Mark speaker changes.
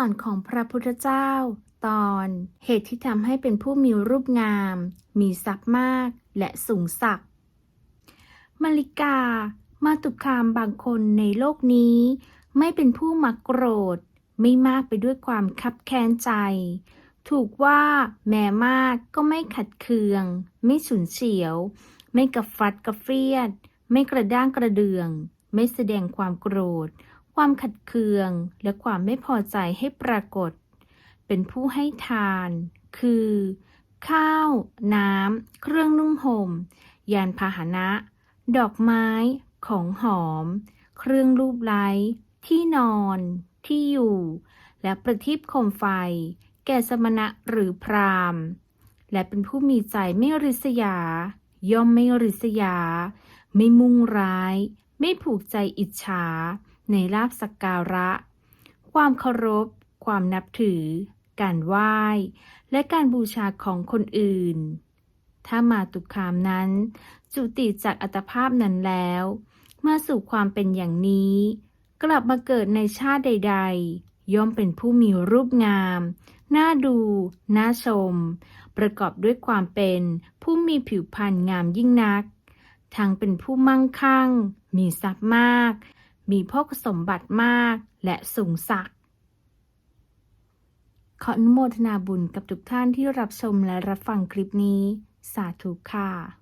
Speaker 1: อนของพระพุทธเจ้า ตอนเหตุที่ทำให้เป็นผู้มีรูปงาม มีทรัพย์มากและสูงศักดิ์มาริกา มาตุคามบางคนในโลกนี้ ไม่เป็นผู้มักโกรธ ไม่มากไปด้วยความคับแค้นใจ ถูกว่าแม้มากก็ไม่ขัดเคือง ไม่ฉุนเฉียว ไม่กระฟัดกระเฟียด ไม่กระด้างกระเดือง ไม่แสดงความโกรธ ความขัดเคือง และความไม่พอใจให้ปรากฏ เป็นผู้ให้ทาน คือ ข้าว น้ำ เครื่องนุ่งห่ม ยานพาหนะ ดอกไม้ ของหอม เครื่องรูปไล้ ที่นอน ที่อยู่ และประทีปโคมไฟ แก่สมณะหรือพราหมณ์และเป็นผู้มีใจไม่ริษยา ย่อมไม่ริษยา ไม่มุ่งร้าย ไม่ผูกใจอิจฉา ในลาบสักการะ ความเคารพ ความนับถือ การไหว้ และการบูชาของคนอื่น ถ้ามาตุคามนั้น จุติจากอัตภาพนั้นแล้ว เมื่อสู่ความเป็นอย่างนี้ กลับมาเกิดในชาติใด ๆ ย่อมเป็นผู้มีรูปงาม น่าดู น่าชม ประกอบด้วยความเป็นผู้มีผิวพรรณงามยิ่งนัก ทั้งเป็นผู้มั่งคั่ง มีทรัพย์มาก มีพกสมบัติมากและสูงสักขออนุโมทนาบุญกับทุกท่านที่รับชมและรับฟังคลิปนี้ สาธุค่ะ